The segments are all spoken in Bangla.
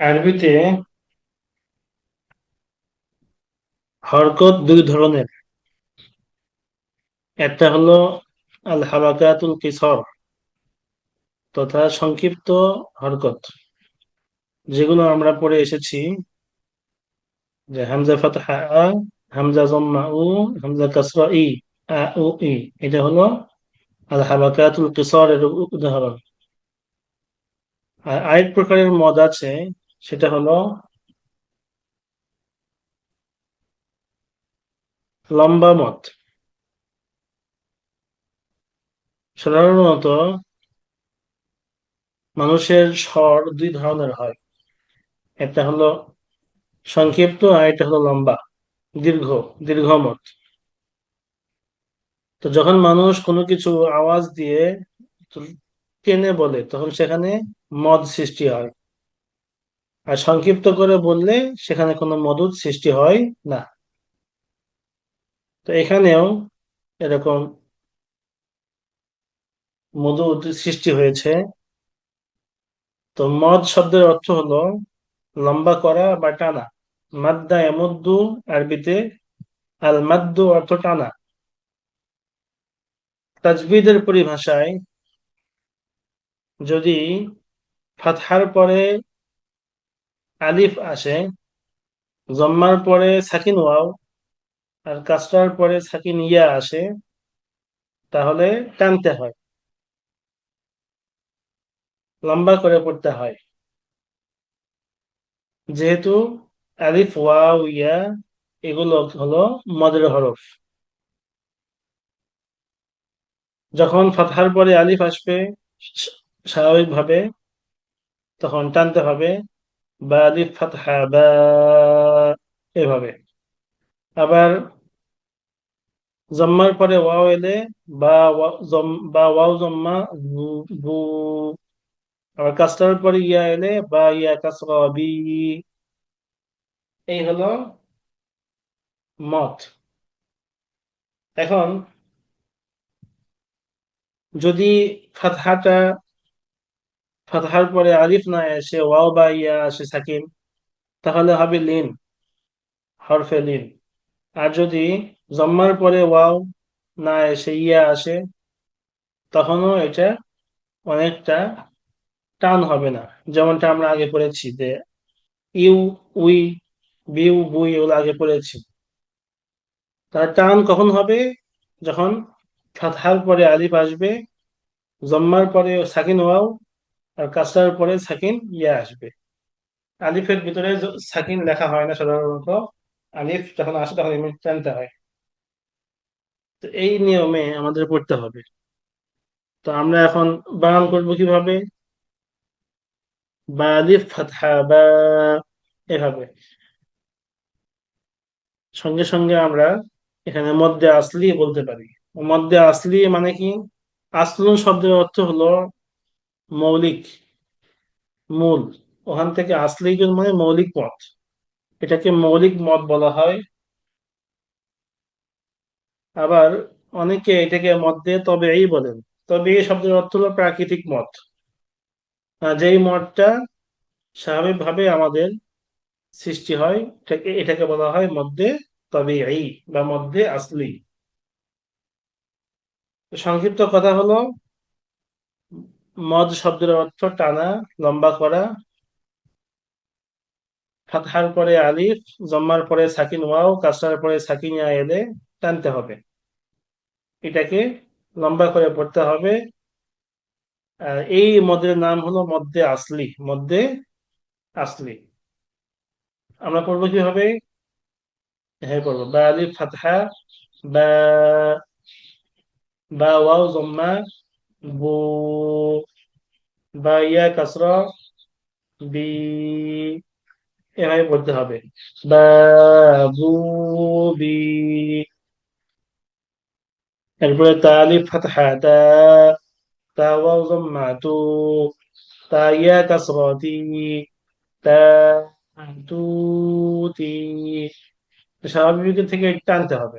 আরবিতে হরকত দুই ধরনের একটা হলো আল হারাকাতুল কিসর তথা সংক্ষিপ্ত হরকত যেগুলো আমরা পড়ে এসেছি, যে হামজা ফাতহা আ, হামজা জম্মা উ, হামজা কাসরা ই, আ, উ, ই, এটা হলো আল হারাকাতুল কিসর এর উদাহরণ। আর আরেক প্রকারের মদ আছে সেটা হলো লম্বা মত। সাধারণত মানুষের স্বর দুই ধরনের হয়। একটা হলো সংক্ষিপ্ত আর একটা হলো লম্বা, দীর্ঘ দীর্ঘ মত তো যখন মানুষ কোনো কিছু আওয়াজ দিয়ে টেনে বলে, তখন সেখানে মদ সৃষ্টি হয়। আর সংক্ষিপ্ত করে বললে সেখানে কোনো মদুদ সৃষ্টি হয় না। তো এখানেও এরকম মধুদ সৃষ্টি হয়েছে। তো মদ শব্দের অর্থ হলো লম্বা করা বা টানা। মাদ্দা এমদ্দু আরবিতে আল মাদ্দু অর্থ টানা। তাজবিদের পরিভাষায় যদি ফাতহার পরে আলিফ আসে, জম্মার পরে সাকিন ওয়াও, আর কাসরার পরে সাকিন ইয়া আসে, তাহলে টানতে হয়। লম্বা করে পড়তে হয়। যেহেতু আলিফ ওয়াও ইয়া, এগুলো হলো মদের হরফ। যখন ফাতহার পরে আলিফ আসবে, স্বাভাবিকভাবে তখন টানতে হবে। বা আলিফ ফাতহা বা, এভাবে। আবার জম্মার পরে ওয়াও এলে বা বা ওয়াও জম্মা বু আবার কাস্টার পরে ইয়া এলে বা ইয়া কাসরা বি। এই হলো মত। এখন যদি ফাতহাটা ফাতহার পরে আলিফ না এসে ওয়াও বা ইয়া আসে সাকিন তাহলে হবে লিন হরফে লিন আর যদি জম্মার পরে ওয়াও না এসে ইয়া আসে, তখনও এটা অনেকটা টান হবে না। যেমনটা আমরা আগে পড়েছি যে ইউ, উই, বিউ, বুই এগুলো আগে পড়েছি। তার টান কখন হবে? যখন ফাতহার পরে আলিফ আসবে, জম্মার পরে সাকিন ওয়াও আর কাসরার পরে সাকিন ইয়া আসবে। আলিফের ভিতরে সাকিন লেখা হয় না সাধারণত। আলিফ যখন আসে তখন টানতে হয়। তো এই নিয়মে আমাদের পড়তে হবে। তো আমরা এখন বানান করব কীভাবে? বা আলিফ ফাতহা, বা এভাবে। সঙ্গে সঙ্গে আমরা এখানে মধ্যে আসলি বলতে পারি। মধ্যে আসলি মানে কি? আসলুন শব্দের অর্থ হলো মৌলিক মূল। ওখান থেকে আসলি মানে মৌলিক পথ। এটাকে মৌলিক মত বলা হয়। আবার অনেকে এটাকে মধ্যে তবে এই বলেন। তবে এই শব্দের অর্থ হলো প্রাকৃতিক মত। যেই মতটা স্বাভাবিকভাবে আমাদের সৃষ্টি হয়, এটাকে এটাকে বলা হয় মধ্যে তবে এই বা মধ্যে আসলি সংক্ষিপ্ত কথা হলো মদ শব্দের অর্থ টানা, লম্বা করা, ফাতহার পরে আলিফ, জম্মার পরে সাকিন, ওয়াও, কাসরার পরে সাকিন এলে টানতে হবে। এটাকে লম্বা করে পড়তে হবে। এই মদের নাম হলো মধ্যে আসলি মধ্যে আসলি। আমরা পড়ব কীভাবে? হ্যাঁ পড়ব। বা আলিফ, ফাতহা, বা বা, ওয়াও, জম্মা বু বা ইয়া কাসরা বি এভাবে পড়তে হবে। বা বু বি, এরপরে তালিফ ফাতহা, তা তা, ওয়াও, জম্মা, তু, তা, ইয়া, কাসরা, তি, তা, তু, তি। স্বাভাবিক থেকে টানতে হবে।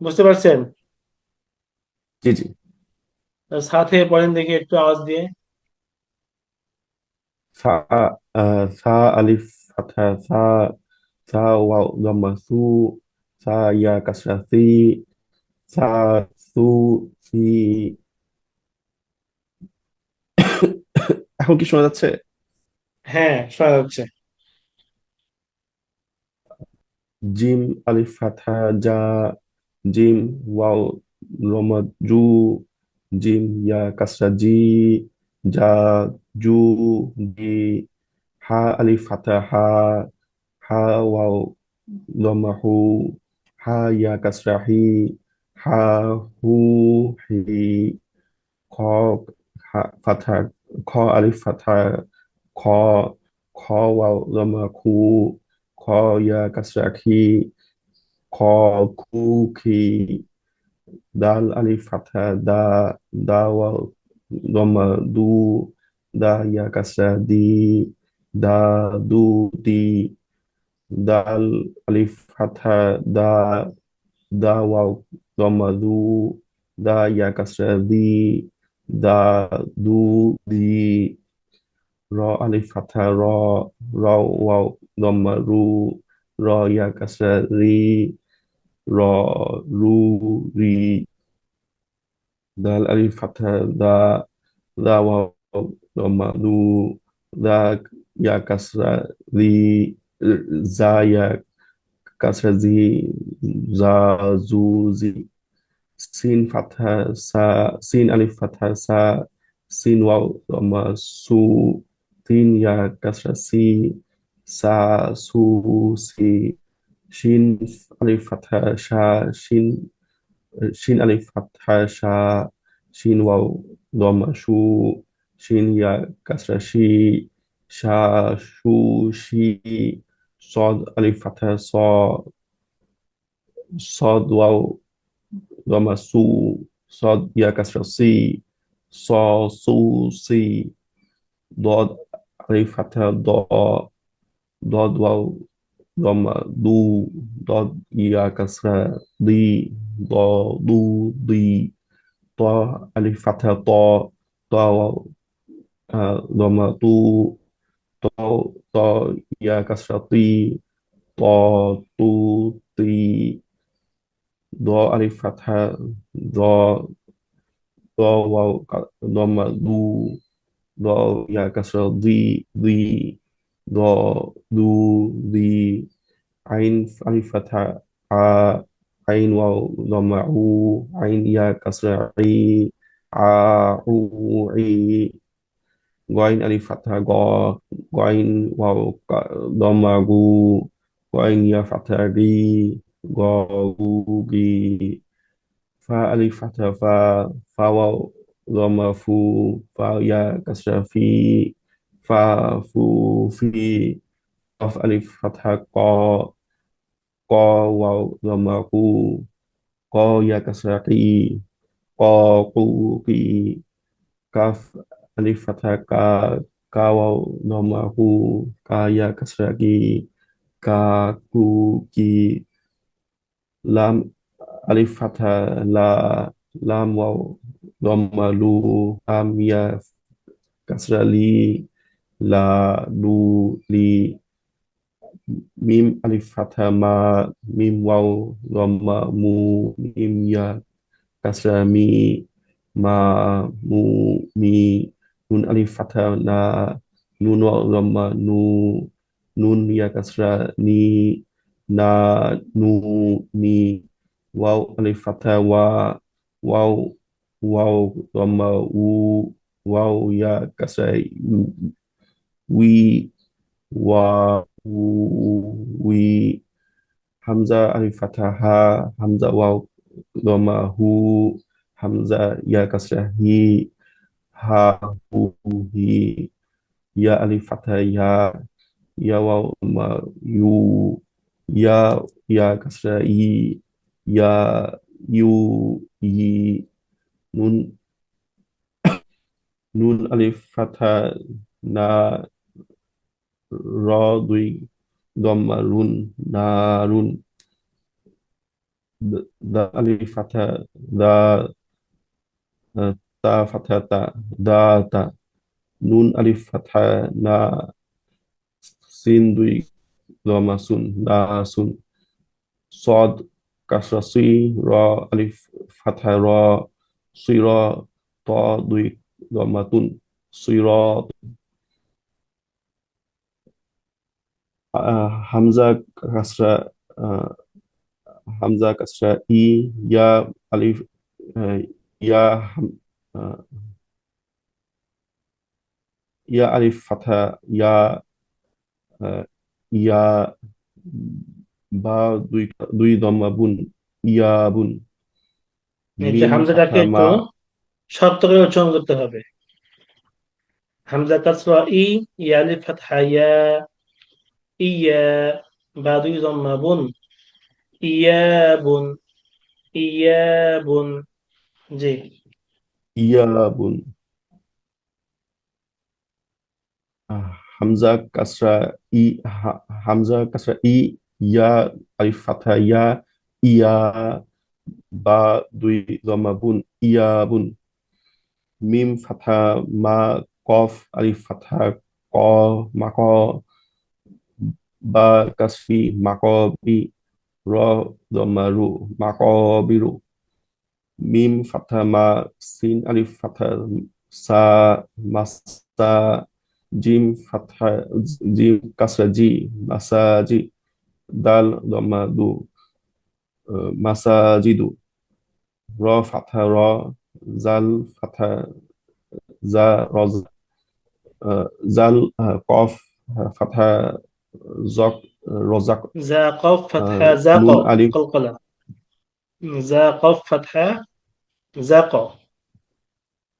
বুঝতে পারছেন? জি জি। সাথে বলেন দেখি একটু আওয়াজ দিয়ে। এখন কি শোনা যাচ্ছে? হ্যাঁ শোনা যাচ্ছে। জিম আলিফ ফাথা জা জিম ওয়াও রমা জিম, ইয়া, কাসরা, জি, জা, জু, জি, হা, আলিফ ফাথা হা হা, ওয়াও রমা হু, হা, ইয়া, কাসরা, হি, হা, হু, হি, খ ফাথা খ, আলিফ ফাথা খ খ, ওয়াও রমা খু খ, ইয়া, কাসরা খি খ খু খি dal, alif, fatha da, da, waw, du, da, ya, kasra, di, da, du, di, dal, alif, fatha da, da, waw, du, da, ya, kasra, di, da, du, di, ra, alif, fatha ra, ra, waw, dhamma, ru, ra, ya, kasra, di را رو ری دا الألف فتحة دا دا واو ضمة دو دا يا كسرة ذي زا يا كسرة ذي زا زو زي سين فتحة سا سين ألف فتحة سا سين واو ضمة سو تين يا كسرة سي سا سو سي শিন আলিফ ফাথা শা শিন শিন আলিফ ফাথা শা শিন ওয়াও দমা শু শিন ইয়া কাসরা শি শা শু শি صاد ألف فتحة صا صاد واو ضمة سو صاد يا كسرة سي صا سو سي ضاد ألف فتحة ضا ضاد واو Doma, du, do, ia, kasra, di, do, du, di, to, alif fathah, to, to, uh, doma, tu, to, to, ia, kasra, ti, to, tu, ti, do, alif fathah, do, do, waw, doma, du, do, ia, kasra, di, di, ضا دو ضي عين ألف فتحة ع عين واو ضمة عو عين يا كسرة عي ع عو عي. غين ألف فتحة غا غين واو ضمة غو. غين يا فتحة غي غا غو غي. فا ألف فتحة فا فا واو ضمة فو فا يا كسرة في fa fu fi of alif fathah ko ko waw dhamma ku ko ya kasrati ko ku ki kaf alif fathah ka ka waw dhamma ku ka ya kasrati ka ku ki lam alif fathah la lam waw dhamma lu lam ya kasrali là đu li mim alif fatha ma mim waw dhamma mu mim ya kasra, mi ma, mu mi nun alif fatha na nun waw dhamma nu, nun ya kasra, ni na nu ni waw alif fatha wa waw waw dhamma u waw ya kasra واو يا كسرة وي وا وي حمزة ألف فتحة ها حمزة واو ضمة هو حمزة يا كسرة هي ها هو هي يا ألف فتحة يا يا واو ضمة يو يا يا كسرة ي يا يو ي نون ro duy dhamma run na run the alif fatha da ta fatha ta da ta nun alif fatha na sin duy dhamma sun na sun sod kasra si ra alif fatha ra si ra ta duy dhamma tun si ra হামজা কাসরা হামজা কাসরা ই ইয়া আলিফ ইয়া ইয়া আলিফ ফাথা ইয়া ইয়া বা দুই দুই দম্মা বুন ইয়া বুন। হামজাটাকে ফাথা একটু মা শক্ত করে উচ্চারণ করতে হবে। হামজা কাসরা ই ইয়া আলিফ ফাতহা ইয়া জম্মা বুন ইয়াবুন ইয়াবুন জি ইয়া বুন আহ, হামজা কাসরা ই হামজা কাসরা ই ইয়া আলিফ ফাথা ইয়া ইয়া বা দুই দম্মা বুন ইয়া বুন মিম ফাথা মা কফ আলিফ ফাথা ক মা ক বা কাসফি মাকবি র দম্মা রু মাকবিরু মিম ফাথা মা সিন আলিফ ফাথা সা মাসা জিম ফাথা জিম কাসরা জি মাসাজি দাল দম্মা দু আহ, মাসাজিদু র ফাথা র জাল ফাথা জা زاق رزاق زاق فتحة آه، زاق قلقلة. زاق فتحة زاق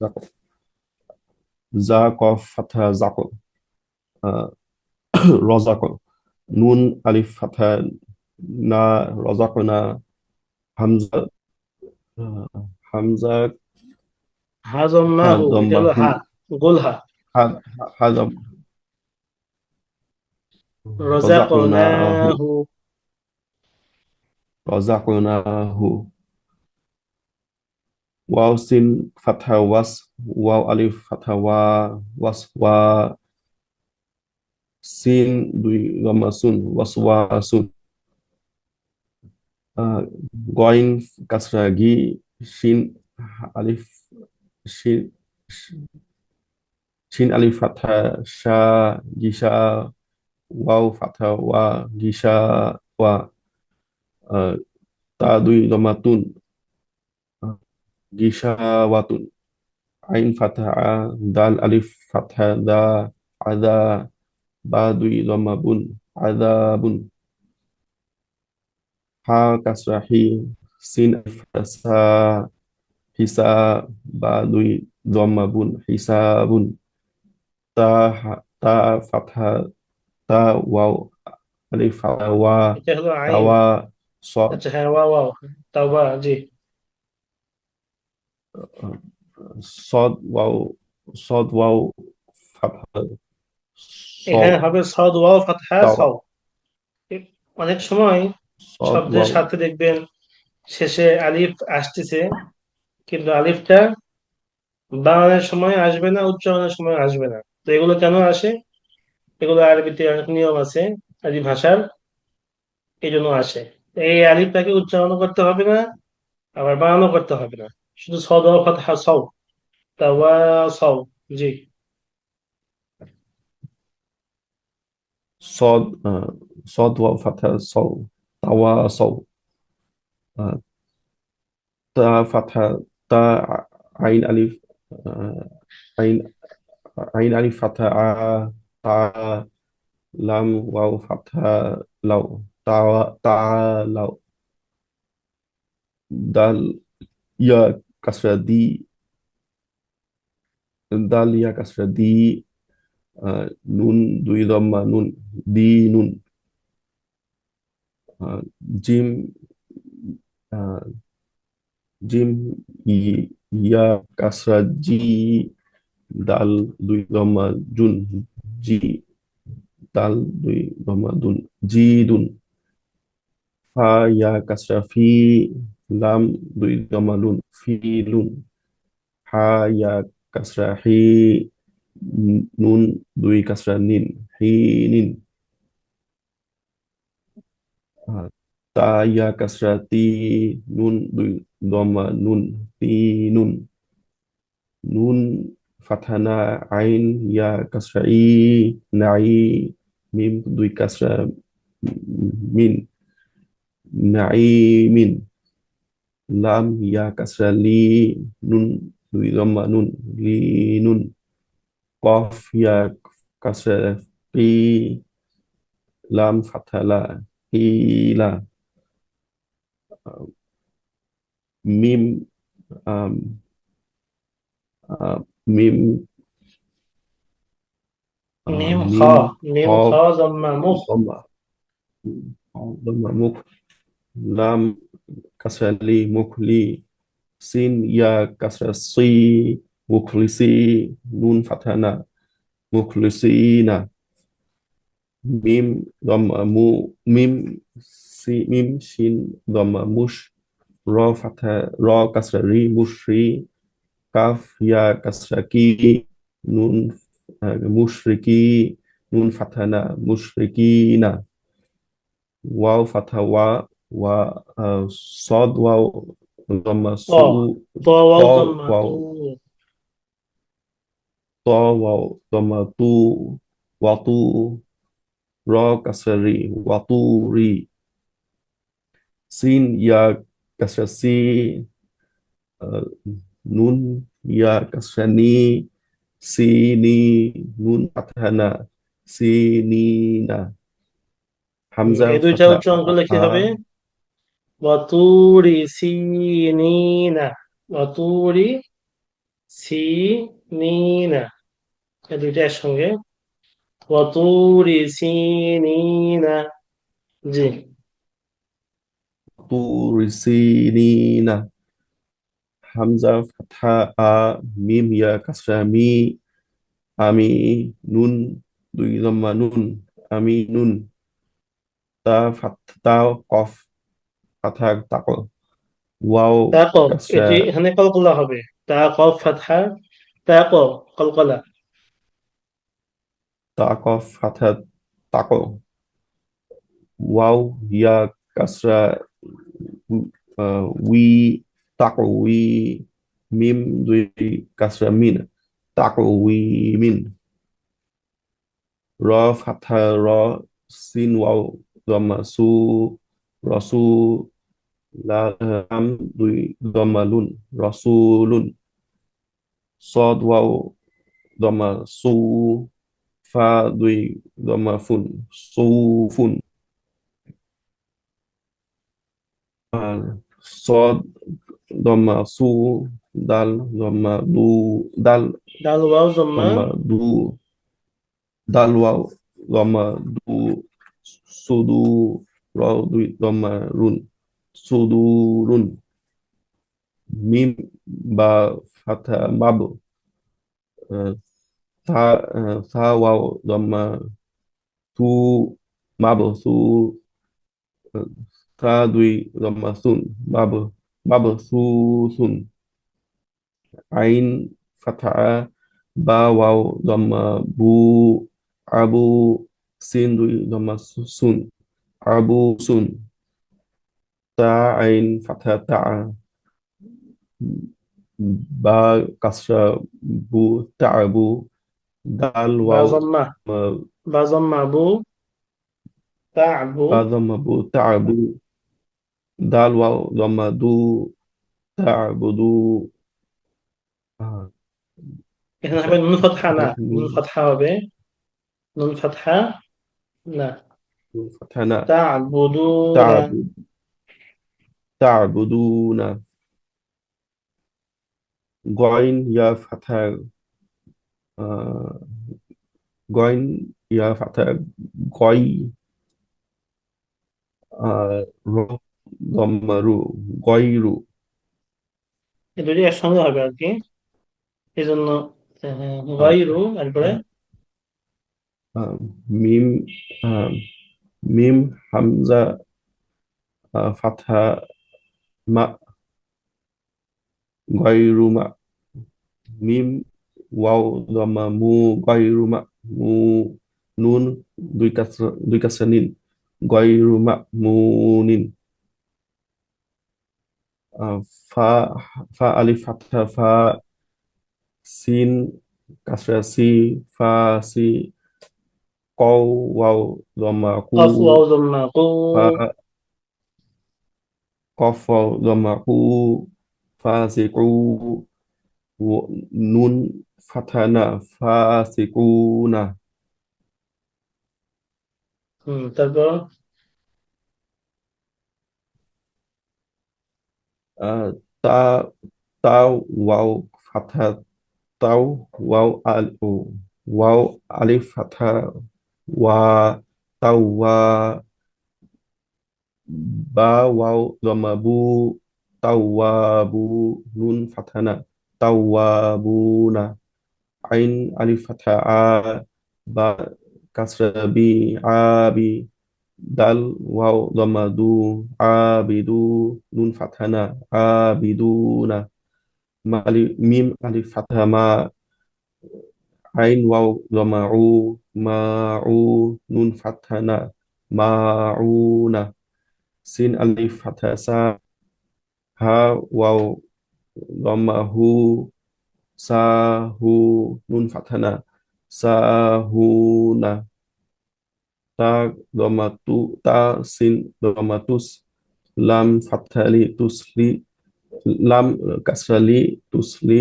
زاق زا فتحة زاق رزاق نون ألف فتحة نا رزقنا آه، هذا ما هو. قلها هذا رزقناه رزقناه واو سين فتحة وصف واو ألف فتحة وا وصف وا سين دوي غما سون وصوا سون غوين كسرة جي شين ألف شين شين ألف فتحة شا جي شا واو فتحة و غشاء و تادوي ضمة غشاوة عين فتحة دال ألف فتحة ذا عذا بادوي ضمة عذاب ha kasrahi sin fasa hisa badui dhamma bun hisa bun ta ta fatha তা ওয়াও আলিফ ওয়া এটা হলো আইন। তাওয়া সদ আচ্ছা হ্যাঁ ওয়াও ওয়াও তাওবা জি। সদ ওয়াও সদ ওয়াও ফাথা এখানে হবে সদ ওয়াও ফাতহা তাওয়া সাও। অনেক সময় শব্দের সাথে দেখবেন শেষে আলিফ আসতেছে কিন্তু আলিফটা বানানোর সময় আসবে না উচ্চারণের সময় আসবে না। তো এগুলো কেন আসে? এগুলো আরবিতে অনেক নিয়ম আছে, আরবি ভাষার। এই জন্য আসে। এই আলিফটাকে উচ্চারণ করতে হবে না, আবার বানানো করতে হবে না। শুধু সদ ফাতহা সৌ তাওয়া সৌ জি সদ সদ ওয়া ফাতহা সৌ তাওয়া সৌ তা, ফাতহা, তা আইন আলিফ আইন আইন আলিফ, ফাতহা ta lam waw lau. Ta ta lau dal ya kasra di. Dal ya kasra di. Uh, nun dui dhamma nun di nun. Uh, jim uh, jim ya kasra ji dal dui dhamma jun জি দাল দুই দম্মা দুন জি দুন ফা ইয়া কাসরা ফি লাম দুই দম্মা লুন ফি লুন হা ইয়া কাসরা হি নুন দুই কাসরা নিন হিনিন আহ, তা ইয়া কাসরা তি নুন দুই দমা নুন তি নুন নুন fatana ain ya kasra i nai mim duy kasra min. Nai min. Lam ya kasra li nun duy dhamma nun li nun. Qaf ya kasra pi lam fathala hila mim um, uh, آه، ميم. ميم خاء. ميم ميم ضم مخ. ضم. آه، ميم مك لام كسر لي مكلي سين يا كسر صي مخلصي نون فتحنا مخلصين ميم ضم مو. ميم سي ميم شين ضم مش. را فتح را كسر ري. ميم kaf ya kasraki nun äh, musriki musyriki nun fathana musyrikina waw fatawa wa äh, sod waw dhamma su to waw to waw. Dhamma tu watu ro kasri waturi sin ya kasrasi uh, নুন ইয়া কাসানি সিনি নুন আথানা সিনিনা হামজা এই দুইটা উচ্চ অঙ্কলে কি হবে? ওয়াতুরি সিনিনা ওয়াতুরি সিনিনা এই দুইটার সঙ্গে ওয়াতুরি সিনিনা জি। তুরি সিনিনা হামজা ফাথা আ মিম ইয়া কাসরা মি আমি নুন দুই লম্বা নুন আমি নুন তা ফাথ তা কফ ফাথা তাক ওয়াও কাসরা। এটি এখানে কলকলা হবে। তা কফ ফাতহা তাক কলকলা। তা কফ ফাথা তাক ওয়াও ইয়া কাসরা উই تقوي ميم دوی کسر مین تقوی مین را فتح را سین واو دوم سو رسول لام دوی دوم لون رسولون صاد واو دوم سو فا دوی دوم فون سو فون صاد ضم صو دال ضم دو دال دال واو ضم دو دال واو ضم دو صدو راو ضم رون صدورون ميم با فتح باب تا تا واو ضم تو مابو سو تا دوي ضم سون باب সু আহ, থা দুই দমা সুন বাব বাব সু সুন আইন ফাথা বা ওয়াও দমা বু আবু সিন দুই দমা সু- সুন আবু সুন তা আইন ফাথা তা বা কাসরা বু তাবু দাল ওয়াও জম্মা বা জম্মা বু তাবু বা দমা বু তাবু দাল ওয়াও দমা দু তাবুদু। আহ, এখানে হবে নুন ফাতহা না। নুন নুন ফাতহা হবে। নুন ফাতহা না। ফাথা না। তা'বুদুনা তাবুদুনা গইন ইয়া ফাথা আহ, গইন ইয়া আহ, গয়রু। এই দুটি একসঙ্গে হবে আর কি। এই জন্য গাইরু তারপরে? মিম মিম হামজা ফাথা মা গয়রু মা মিম ওয়াও দমা মু গয়রু মা মু নুন দুই কাসরা দুই কাসরা নিন গয়রু মা আহ, ফা ফা আলিফ ফাতহা ফা সিন কাসরা সি ফা সি কও ওয়াও দমা কু কফ ওয়াও জম্মা কু। কফ ওয়াও দমা কু ফা সি কু নুন ফাতহা না ফা সি কু না। হুম তারপর? تا تاو واو فتحة تاو واو ال واو ألف فتحة وا تاو وا با واو ضم بو تاو وا بو نون فتحة تاو وا بو نا عين ألف فتحة ا با كسر بي عابي dal wow domadu abidu nun fathana abiduna. Mali, mim alif fathama ain wow domau ma'u, nun fathana, ma'una. Sin alif fathasa ha wow domahu sahu nun fathana sahuna ta domatu ta sin domatus lam fathali tusli lam kasrali tusli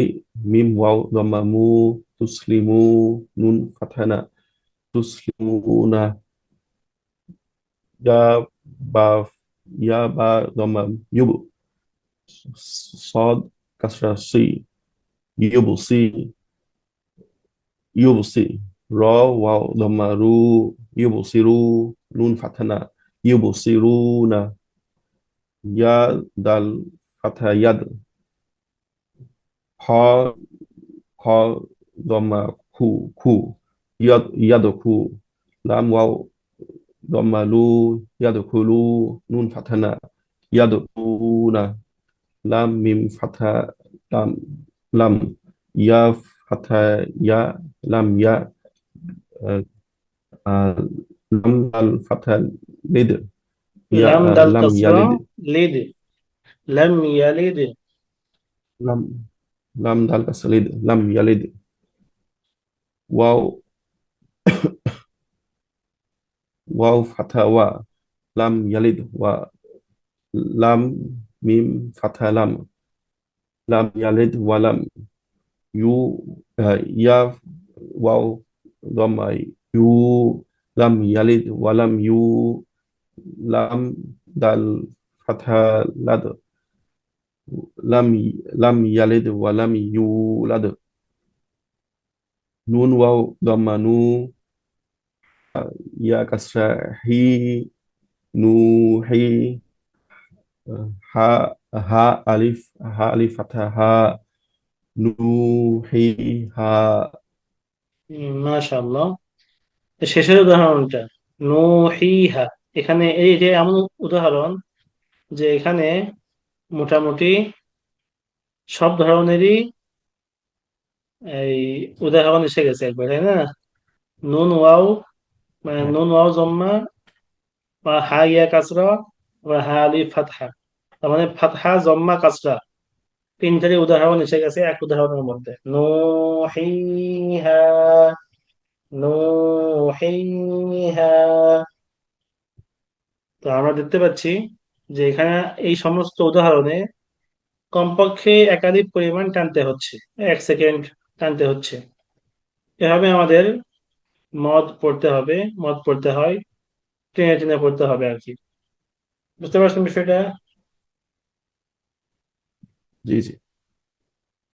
mim waw domamu tuslimu nun fathana tuslimuna. Ya ba ya ba domam yubu. Sod kasrasi yubusi yubusi รอวาดมารูยูบุซิรูนุนฟัตนายูบุซิรูนะยาดัลฟัตยาดพอพอดมาคูคูยาดยาดคูลามวาดมารูยาดคูลูนุนฟัตนายาดคูนะลามมิมฟัตลามลามยาฟัตยาลามยา লাম দাল ফাথা লিদ লাম দাল কাসরা লিদ লাম ইয়ালিদ লাম লাম দাল কাসরা লিদ লাম ইয়ালিদ ওয়াও ওয়াও ফাথা ওয়া লাম ইয়ালিদ ওয়া লাম মিম ফাথা লাম লাম ইয়ালিদ ওয়া লাম ইউ ইয়া ওয়াও ضمة يو لم يلد ولم يو لم دال فتحة لد لم لم يلد ولم يولد نون واو ضمة نو يا كسرة هي نوحي ها ها ألف ها ألف فتحة ها نوحي ها মাশাআল্লাহ। শেষের উদাহরণটা নুহিহা। এখানে এই যে এমন উদাহরণ যে এখানে মোটামুটি সব ধরনেরই এই উদাহরণ এসে গেছে একবার তাই না? নুন ওয়াও মানে নুন ওয়াও জম্মা বা হা ইয়া কাসরা বা হা আলিফ ফাতহা। তার মানে ফাতহা জম্মা কাসরা। তিনটারই উদাহরণ এসে গেছে, এক উদাহরণের মধ্যে। নুহিহা নুহিহা। তো আমরা দেখতে পাচ্ছি যে এখানে এই সমস্ত উদাহরণে কমপক্ষে একাধিক পরিমাণ টানতে হচ্ছে, এক সেকেন্ড টানতে হচ্ছে। এভাবে আমাদের মদ পড়তে হবে, মদ পড়তে হয়, টেনে টেনে পড়তে হবে আর কি। বুঝতে পারছেন বিষয়টা? জি